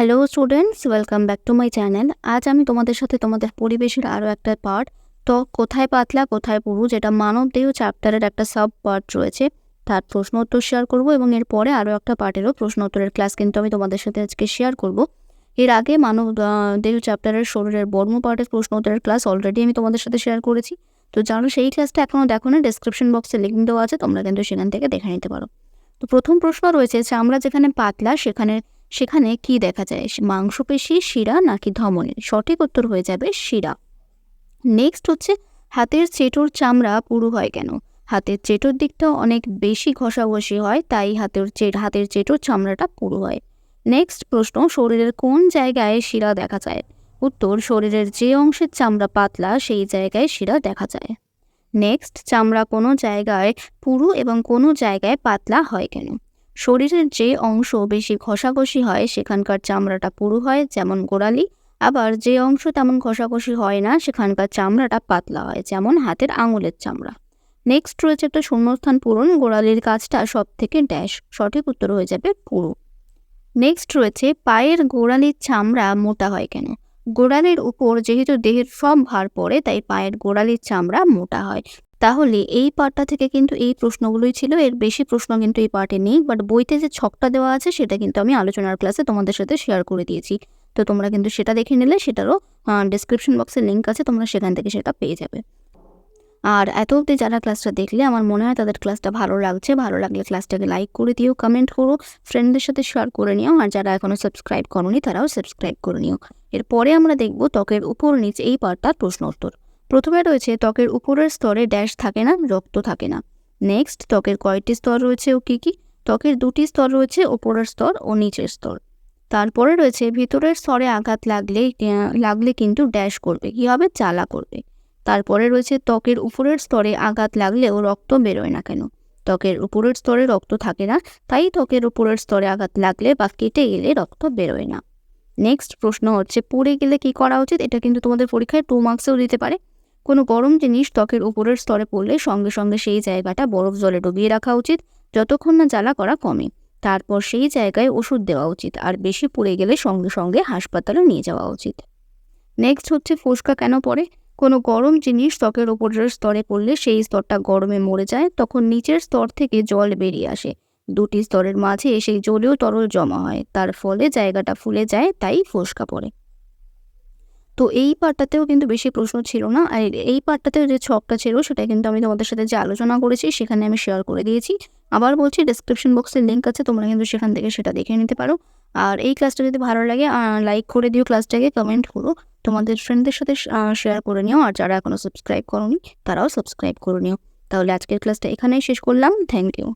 Hello students welcome back to my channel আজ আমি তোমাদের সাথে তোমাদের পরিবেশের আরও একটা পার্ট তো কোথায় পাতলা, কোথায় পুরু, যেটা মানবদেহ চ্যাপ্টারের একটা সাব পার্ট রয়েছে, তার প্রশ্ন উত্তর শেয়ার করব এবং এরপরে আরও একটা পার্টেরও প্রশ্ন উত্তরের ক্লাস কিন্তু আমি তোমাদের সাথে আজকে শেয়ার করব। এর আগে মানব দেহ চ্যাপ্টারের শরীরের বর্ম পার্টের প্রশ্ন উত্তরের ক্লাস অলরেডি আমি তোমাদের সাথে শেয়ার করেছি, তো জানো সেই ক্লাসটা এখনও দেখো না ডিসক্রিপশন বক্সে লিঙ্ক দেওয়া আছে, তোমরা কিন্তু সেখান থেকে দেখে নিতে পারো। তো প্রথম প্রশ্ন রয়েছে চামড়া যেখানে পাতলা, সেখানে সেখানে কি দেখা যায়? মাংসপেশি, শিরা নাকি ধমনী? সঠিক উত্তর হয়ে যাবে শিরা। নেক্সট হচ্ছে, হাতের চেটোর চামড়া পুরু হয় কেন? হাতের চেটোর দিকটা অনেক বেশি ঘষাঘষি হয়, তাই হাতের হাতের চেটোর চামড়াটা পুরু হয়। নেক্সট প্রশ্ন, শরীরের কোন জায়গায় শিরা দেখা যায়? উত্তর, শরীরের যে অংশের চামড়া পাতলা, সেই জায়গায় শিরা দেখা যায়। নেক্সট চামড়া কোনো জায়গায় পুরু এবং কোনো জায়গায় পাতলা হয় কেন? শরীরের যে অংশ বেশি ঘষাঘষি হয়, সেখানকার চামড়াটা পুরু হয়, যেমন গোড়ালি। আবার যে অংশ তেমন ঘষাঘষি হয় না, সেখানকার চামড়াটা পাতলা হয়, যেমন হাতের আঙুলের চামড়া। নেক্সট রয়েছে একটা শূন্যস্থান পূরণ, গোড়ালির কাজটা সব থেকে ড্যাশ সঠিক উত্তর হয়ে যাবে পুরু। নেক্সট রয়েছে, পায়ের গোড়ালির চামড়া মোটা হয় কেন? গোড়ালির উপর যেহেতু দেহের সব ভার পড়ে, তাই পায়ের গোড়ালির চামড়া মোটা হয়। তাহলে এই পার্টটা থেকে কিন্তু এই প্রশ্নগুলোই ছিল। এর বেশি প্রশ্ন কিন্তু এই পার্টে নেই। বাট বইতে যে ছকটা দেওয়া আছে, সেটা কিন্তু আমি আলোচনার ক্লাসে তোমাদের সাথে শেয়ার করে দিয়েছি। তো তোমরা কিন্তু সেটা দেখে নিলে, সেটারও ডিসক্রিপশন বক্সে লিঙ্ক আছে, তোমরা সেখান থেকে সেটা পেয়ে যাবে। আর এত অবধি যারা ক্লাসটা দেখলে, আমার মনে হয় তাদের ক্লাসটা ভালো লাগছে। ভালো লাগলে ক্লাসটাকে লাইক করে দিও কমেন্ট করো ফ্রেন্ডদের সাথে শেয়ার করে নিও। আর যারা এখনও সাবস্ক্রাইব করোনি, তারাও সাবস্ক্রাইব করে নিও। এরপরে আমরা দেখব ত্বকের উপর নিচে এই পার্টটার প্রশ্ন উত্তর প্রথমে রয়েছে ত্বকের উপরের স্তরে ড্যাশ থাকে না, রক্ত থাকে না। নেক্সট, ত্বকের কয়টি স্তর রয়েছে ও কী কী? ত্বকের দুটি স্তর রয়েছে, ওপরের স্তর ও নিচের স্তর। তারপরে রয়েছে ভিতরের স্তরে আঘাত লাগলে লাগলে কিন্তু ড্যাশ করবে কী হবে চালা করবে। তারপরে রয়েছে ত্বকের উপরের স্তরে আঘাত লাগলেও রক্ত বেরোয় না কেন? ত্বকের উপরের স্তরে রক্ত থাকে না, তাই ত্বকের উপরের স্তরে আঘাত লাগলে বা কেটে গেলে রক্ত বেরোয় না। নেক্সট প্রশ্ন হচ্ছে, পুড়ে গেলে কি করা উচিত? এটা কিন্তু তোমাদের পরীক্ষায় টু মার্কসেও দিতে পারে। কোনো গরম জিনিস ত্বকের উপরের স্তরে পড়লে সঙ্গে সঙ্গে সেই জায়গাটা বরফ জলে ডুবিয়ে রাখা উচিত, যতক্ষণ না জ্বালা করা কমে। তারপর সেই জায়গায় ওষুধ দেওয়া উচিত, আর বেশি পুড়ে গেলে সঙ্গে সঙ্গে হাসপাতালে নিয়ে যাওয়া উচিত। নেক্সট হচ্ছে ফোসকা কেন পড়ে? কোনো গরম জিনিস ত্বকের উপরের স্তরে পড়লে সেই স্তরটা গরমে মরে যায়, তখন নিচের স্তর থেকে জল বেরিয়ে আসে। দুটি স্তরের মাঝে সেই জলীয় তরল জমা হয়, তার ফলে জায়গাটা ফুলে যায়, তাই ফোসকা পড়ে। তো এই পার্টটাতেও কিন্তু বেশি প্রশ্ন ছিল না। আর এই পার্টটাতেও যে ছকটা ছিল, সেটা কিন্তু আমি তোমাদের সাথে যে আলোচনা করেছি, সেখানে আমি শেয়ার করে দিয়েছি। আবার বলছি ডিসক্রিপশন বক্সের লিঙ্ক আছে, তোমরা কিন্তু সেখান থেকে সেটা দেখে নিতে পারো। আর এই ক্লাসটা যদি ভালো লাগে লাইক করে দিও ক্লাসটাকে কমেন্ট করো। তোমাদের ফ্রেন্ডদের সাথে শেয়ার করে নিও। আর যারা এখনও সাবস্ক্রাইব করোনি, তারাও সাবস্ক্রাইব করে নিও। তাহলে আজকের ক্লাসটা এখানেই শেষ করলাম। Thank you